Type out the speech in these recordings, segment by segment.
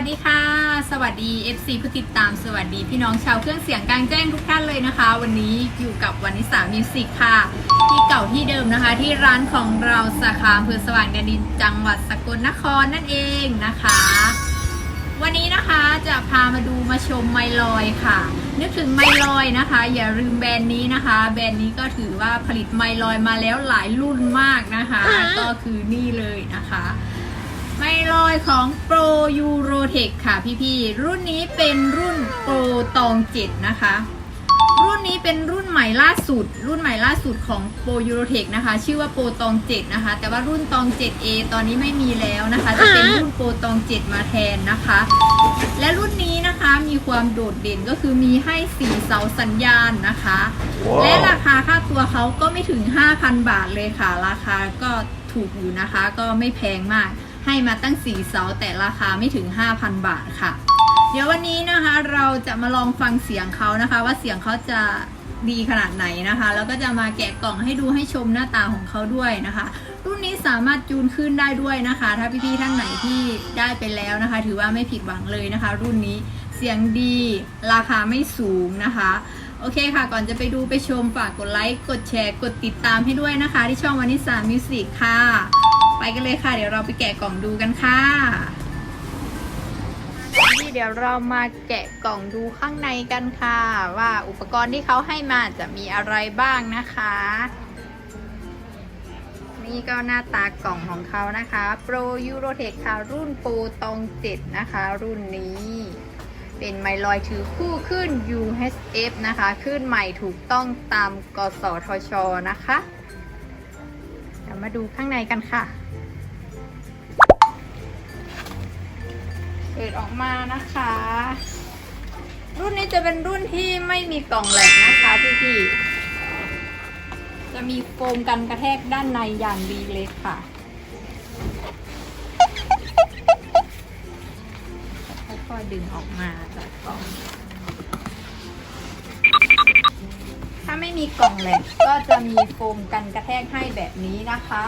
วัสดีค่ะ สวัสดี FC ผู้ติดตามสวัสดีพี่น้องชาวเครื่องเสียงกลางแจ้งทุกท่านเลยนะคะ วันนี้อยู่กับวันนิสามิวสิกค่ะ ที่เก่าที่เดิมนะคะ ที่ร้านของเราสาขาอำเภอสว่างแดนดินจังหวัดสกลนครนั่นเองนะคะ วันนี้นะคะจะพามาดูมาชมไมลอยค่ะ นึกถึงไมลอยนะคะ อย่าลืมแบรนด์นี้นะคะ แบรนด์นี้ก็ถือว่าผลิตไมลอยมาแล้วหลายรุ่นมากนะคะ ก็คือนี่เลยนะคะ ไมลอยของ Pro Eurotech ค่ะพี่ๆ รุ่นนี้เป็นรุ่น Pro ตอง7นะคะ รุ่นนี้เป็นรุ่นใหม่ล่าสุด รุ่นใหม่ล่าสุดของ Pro Eurotech นะคะ ชื่อว่า Pro ตอง7นะคะ แต่ว่ารุ่นตอง 7A ตอนนี้ไม่มีแล้วนะคะ จะเป็นรุ่น Pro ตอง7มาแทนนะคะ และรุ่นนี้นะคะมีความโดดเด่นก็คือมีให้4เสาสัญญาณนะคะว้าวและราคาค่าตัวเขาก็ไม่ถึง 5,000 บาทเลยค่ะ ราคาก็ถูกอยู่นะคะ ก็ไม่แพงมาก ให้มาตั้ง4เสาแต่ราคาไม่ถึง 5,000 บาทค่ะ เดี๋ยววันนี้นะคะเราจะมาลองฟังเสียงเขานะคะ ว่าเสียงเขาจะดีขนาดไหนนะคะ แล้วก็จะมาแกะกล่องให้ดูให้ชมหน้าตาของเขาด้วยนะคะ รุ่นนี้สามารถจูนขึ้นได้ด้วยนะคะ ถ้าพี่ๆท่านไหนที่ได้ไปแล้วนะคะ ถือว่าไม่ผิดหวังเลยนะคะ รุ่นนี้เสียงดีราคาไม่สูงนะคะ โอเคค่ะ ก่อนจะไปดูไปชมฝากกดไลค์ กดแชร์ กดติดตามให้ด้วยนะคะ ที่ช่องวานิสามิวสิกค่ะ กันเลยค่ะ เดี๋ยวเราไปแกะกล่องดูกันค่ะนี่เดี๋ยวเรามาแกะกล่องดูข้างในกันค่ะ ว่าอุปกรณ์ที่เขาให้มาจะมีอะไรบ้างนะคะ นี่ก็หน้าตากล่องของเขานะคะ Pro Eurotech ค่ะ รุ่นโปรตอง7นะคะ รุ่นนี้เป็นไมลอยถือคู่ขึ้น UHF นะคะขึ้นใหม่ถูกต้องตามกสทชนะคะ เดี๋ยวมาดูข้างในกันค่ะ เปิดออกมานะคะ รุ่นนี้จะเป็นรุ่นที่ไม่มีกล่องแหลกนะคะพี่ๆจะมีโฟมกันกระแทกด้านในอย่างดีเลยค่ะค่อยๆดึงออกมาจากกล่องถ้าไม่มีกล่องแหลกก็จะมีโฟมกันกระแทกให้แบบนี้นะคะ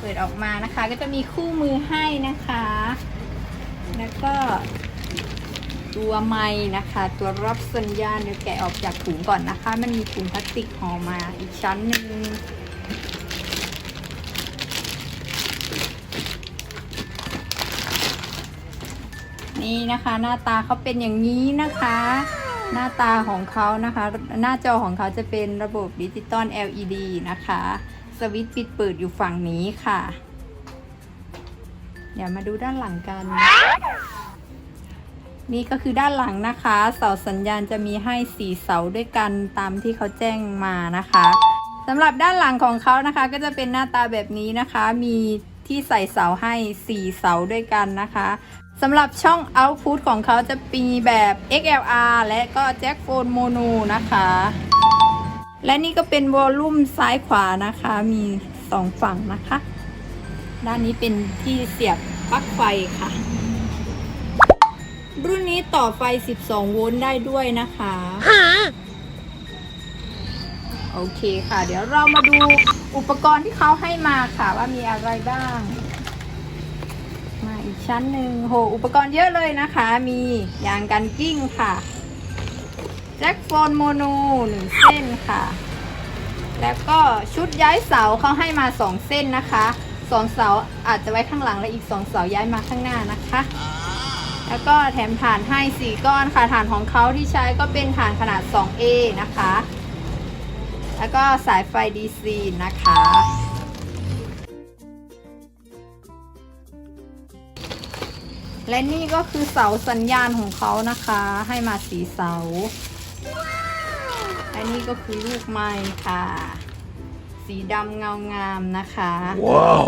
เปิดออกมานะคะ ก็จะมีคู่มือให้นะคะ แล้วก็ตัวไม้นะคะ ตัวรับสัญญาณเดี๋ยวแกะออกจากถุงก่อนนะคะ มันมีถุงพลาสติกห่อมาอีกชั้นหนึ่งนี่นะคะหน้าตาเขาเป็นอย่างนี้นะคะ หน้าตาของเขานะคะ หน้าจอของเขาจะเป็นระบบดิจิตอล LED นะคะ สวิตช์ปิดเปิดอยู่ฝั่งนี้ค่ะ เดี๋ยวมาดูด้านหลังกัน นี่ก็คือด้านหลังนะคะเสาสัญญาณจะมีให้สี่เสาด้วยกันตามที่เขาแจ้งมานะคะสำหรับด้านหลังของเขานะคะ ก็จะเป็นหน้าตาแบบนี้นะคะ มีที่ใส่เสาให้4เสาด้วยกันนะคะสำหรับช่อง Output ของเขาจะมีแบบ XLR และก็แจ็คโฟนโมโนนะคะ และนี่ก็เป็นวอลลุ่มซ้ายขวานะคะ มี2ฝั่งนะคะ ด้านนี้เป็นที่เสียบปลั๊กไฟค่ะ รุ่นนี้ต่อไฟ 12 โวลต์ได้ด้วยนะคะโอเคค่ะ เดี๋ยวเรามาดูอุปกรณ์ที่เขาให้มาค่ะ ว่ามีอะไรบ้าง มาอีกชั้นหนึ่งโห อุปกรณ์เยอะเลยนะคะ มียางกันกิ้งค่ะ แจ็คโฟนโมโนหนึ่งเส้นค่ะ แล้วก็ชุดย้ายเสาเขาให้มา2เส้นนะคะสองเสาอาจจะไว้ข้างหลังและอีก2เสาย้ายมาข้างหน้านะคะ แล้วก็แถมฐานให้4ก้อนค่ะฐานของเขาที่ใช้ก็เป็นฐานขนาด 2A นะคะ แล้วก็สายไฟ DC นะคะและนี่ก็คือเสาสัญญาณของเขานะคะ ให้มาสีเสา และนี่ก็คือลูกไม้ค่ะ สีดำเงางามนะคะ Wow.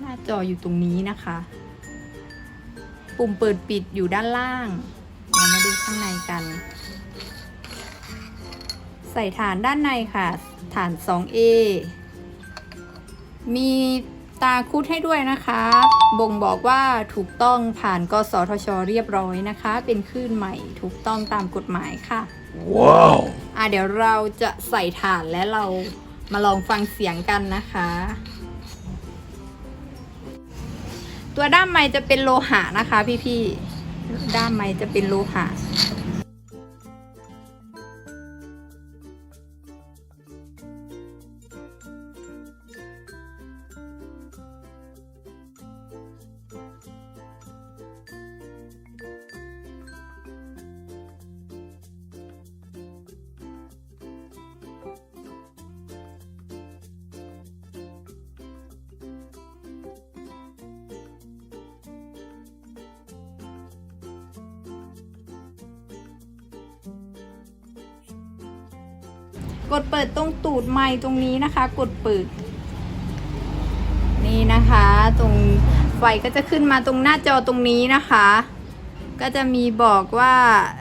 หน้าจออยู่ตรงนี้นะคะ ปุ่มเปิดปิดอยู่ด้านล่าง เรามาดูข้างในกัน ใส่ฐานด้านในค่ะ ฐาน 2A มี ตาคุดให้ด้วยนะคะ บ่งบอกว่าถูกต้องผ่านกสทช เรียบร้อยนะคะ เป็นคลื่นใหม่ถูกต้องตามกฎหมายค่ะ Wow. อะเดี๋ยวเราจะใส่ถ่านและเรามาลองฟังเสียงกันนะคะ ตัวด้ามไม้จะเป็นโลหะนะคะพี่ๆด้ามไม้จะเป็นโลหะ ดเปิดตรงตูดไม้ตรงนี้นะคะ กดเปิด นี่นะคะ ตรงไฟก็จะขึ้นมาตรงหน้าจอตรงนี้นะคะ ก็จะมีบอกว่า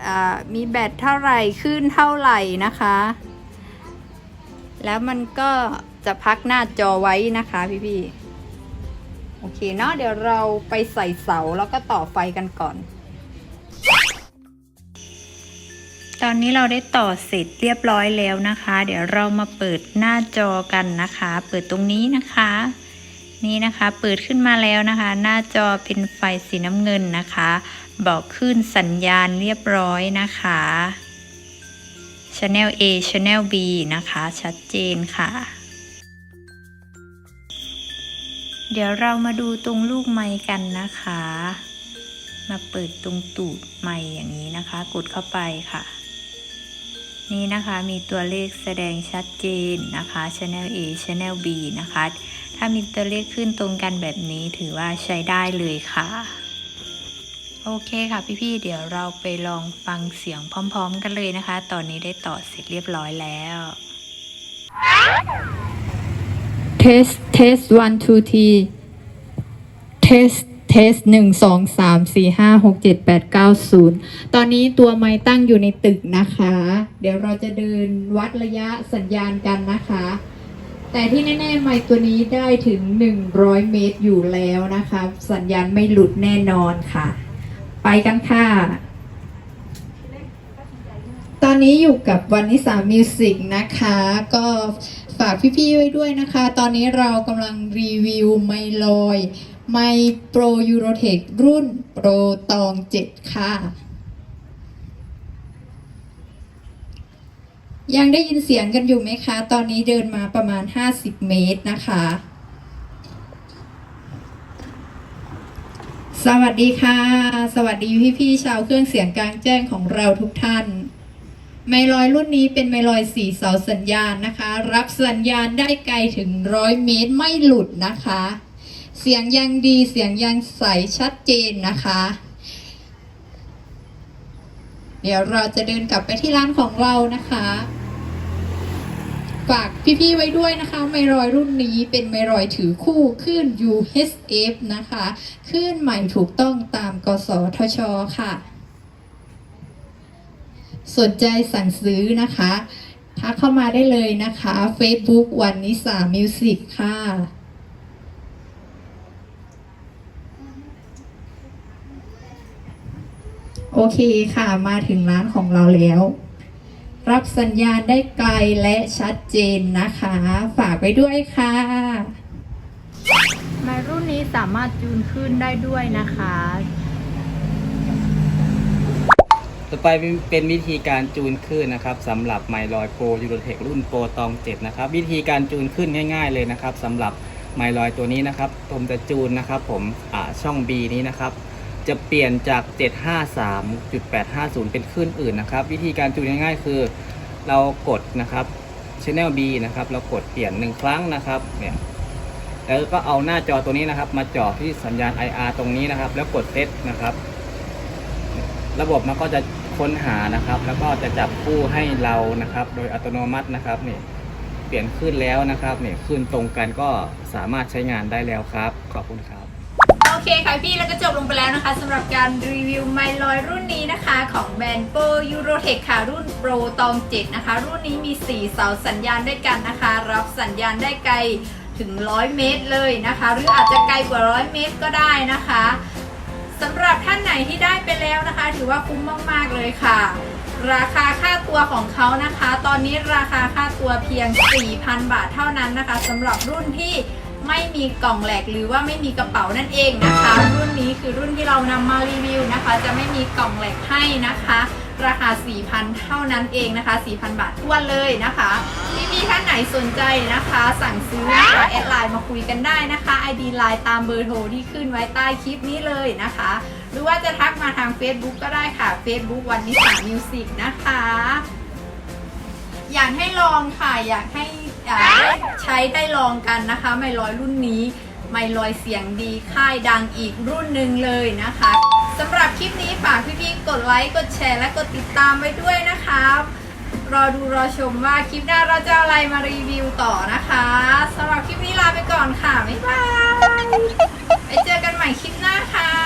อ่ามีแบตเท่าไหร่ขึ้นเท่าไหร่นะคะ แล้วมันก็จะพักหน้าจอไว้นะคะพี่ๆโอเคเนาะเดี๋ยวเราไปใส่เสาแล้วก็ต่อไฟกันก่อน ตอนนี้เราได้ต่อเสร็จเรียบร้อยแล้วนะคะ เดี๋ยวเรามาเปิดหน้าจอกันนะคะ เปิดตรงนี้นะคะ นี่นะคะเปิดขึ้นมาแล้วนะคะ หน้าจอเป็นไฟสีน้ำเงินนะคะ บอกขึ้นสัญญาณเรียบร้อยนะคะ Channel A Channel B นะคะ ชัดเจนค่ะ เดี๋ยวเรามาดูตรงลูกไม้กันนะคะมาเปิดตรงตูดไม้อย่างนี้นะคะ กดเข้าไปค่ะ นี่นะคะมีตัวเลขแสดงชัดเจนนะคะ Channel A Channel B นะคะ ถ้ามีตัวเลขขึ้นตรงกันแบบนี้ถือว่าใช้ได้เลยค่ะ โอเคค่ะพี่ๆ เดี๋ยวเราไปลองฟังเสียงพร้อมๆ กันเลยนะคะ ตอนนี้ได้ต่อเสร็จเรียบร้อยแล้ว test test one two t test test หนึ่งสองสามสี่ห้าหกเจ็ดแปดเก้าศูนย์ตอนนี้ตัวไม้ตั้งอยู่ในตึกนะคะ เดี๋ยวเราจะเดินวัดระยะสัญญาณกันนะคะ แต่ที่แน่ๆไม้ตัวนี้ได้ถึง100เมตรอยู่แล้วนะคะ สัญญาณไม่หลุดแน่นอนค่ะ ไปกันค่ะตอนนี้อยู่กับวันนิสามิวสิกนะคะ ก็ฝากพี่ๆไว้ด้วยนะคะ ตอนนี้เรากำลังรีวิวไมลอย ไมโปรยูโรเทครุ่นโปรตอง7ค่ะ ยังได้ยินเสียงกันอยู่ไหมคะ ตอนนี้เดินมาประมาณ 50 เมตรนะคะ สวัสดีค่ะ สวัสดีพี่ๆชาวเครื่องเสียงกลางแจ้งของเราทุกท่าน ไมลอยรุ่นนี้เป็นไมลอยสีเสาสัญญาณนะคะ รับสัญญาณได้ไกลถึงร้อยเมตรไม่หลุดนะคะ เสียงยังดีเสียงยังใสชัดเจนนะคะ เดี๋ยวเราจะเดินกลับไปที่ร้านของเรานะคะฝากพี่ๆไว้ด้วยนะคะ ไมรอยรุ่นนี้เป็นไมรอยถือคู่คลื่น UHF นะคะคลื่นใหม่ถูกต้องตามกสทช ค่ะ สนใจสั่งซื้อนะคะทักเข้ามาได้เลยนะคะ Facebook วันนิสามิวสิกค่ะ โอเคค่ะมาถึงร้านของเราแล้ว รับสัญญาณได้ไกลและชัดเจนนะคะ ฝากไว้ด้วยค่ะมารุ่นนี้สามารถจูนขึ้นได้ด้วยนะคะ ต่อไปเป็นวิธีการจูนขึ้นนะครับสำหรับไมลอยโปรยูโรเทครุ่นโปรตอง7นะครับ วิธีการจูนขึ้นง่าย ๆ เลยนะครับสำหรับไมลอยตัวนี้นะครับผมจะจูนนะครับ ผมอ่าช่อง B นี้นะครับ จะเปลี่ยนจาก 753.850 เป็นคลื่นอื่นนะครับ วิธีการจูนง่ายๆ คือเรากดนะครับ Channel B นะครับ เรากดเปลี่ยนหนึ่งครั้งนะครับเนี่ยแล้วก็เอาหน้าจอตัวนี้นะครับ มาจ่อที่สัญญาณ IR ตรงนี้นะครับ แล้วกดเซตนะครับ ระบบมันก็จะค้นหานะครับ แล้วก็จะจับคู่ให้เรานะครับ โดยอัตโนมัตินะครับเนี่ยเปลี่ยนขึ้นแล้วนะครับเนี่ยขึ้นตรงกันก็สามารถใช้งานได้แล้วครับ ขอบคุณครับ เคค่ะพี่แล้วก็จบลงไปแล้วนะคะสำหรับการรีวิวไมลอยรุ่นนี้นะคะของแบรนด์โปยูโรเทคค่ะรุ่นโปรตอง7นะคะ รุ่นนี้มี 4 เสาสัญญาณด้วยกันนะคะ รับสัญญาณได้ไกลถึง 100 เมตรเลยนะคะ หรืออาจจะไกลกว่า 100 เมตรก็ได้นะคะสำหรับท่านไหนที่ได้ไปแล้วนะคะ ถือว่าคุ้มมากๆเลยค่ะ ราคาค่าตัวของเขานะคะ ตอนนี้ราคาค่าตัวเพียง 4,000 บาทเท่านั้นนะคะสำหรับรุ่นที่ ไม่มีกล่องแหลกหรือว่าไม่มีกระเป๋านั่นเองนะคะ รุ่นนี้คือรุ่นที่เรานำมารีวิวนะคะ จะไม่มีกล่องแหลกให้นะคะ ราคา 4,000 เท่านั้นเองนะคะ4,000 บาททวเลยนะคะที่มีท่านไหนสนใจนะคะ สั่งซื้อนะคะแอดไลน์มาคุยกันได้นะคะ ID ไลน์ตามเบอร์โทรที่ขึ้นไว้ใต้คลิปนี้เลยนะคะ หรือว่าจะทักมาทาง Facebook ก็ได้ค่ะ Facebook วันนิสามิวสิกนะคะ อยากให้ลองค่ะอยากให้ ใช้ได้ลองกันนะคะ ไมลอยรุ่นนี้ ไมลอยเสียงดีค่ายดังอีกรุ่นหนึ่งเลยนะคะสำหรับคลิปนี้ฝากพี่ๆกดไลค์กดแชร์และกดติดตามไว้ด้วยนะคะรอดูรอชมว่าคลิปหน้าเราจะเอาอะไรมารีวิวต่อนะคะสำหรับคลิปนี้ลาไปก่อนค่ะ บ๊ายบาย ไปเจอกันใหม่คลิปหน้าค่ะ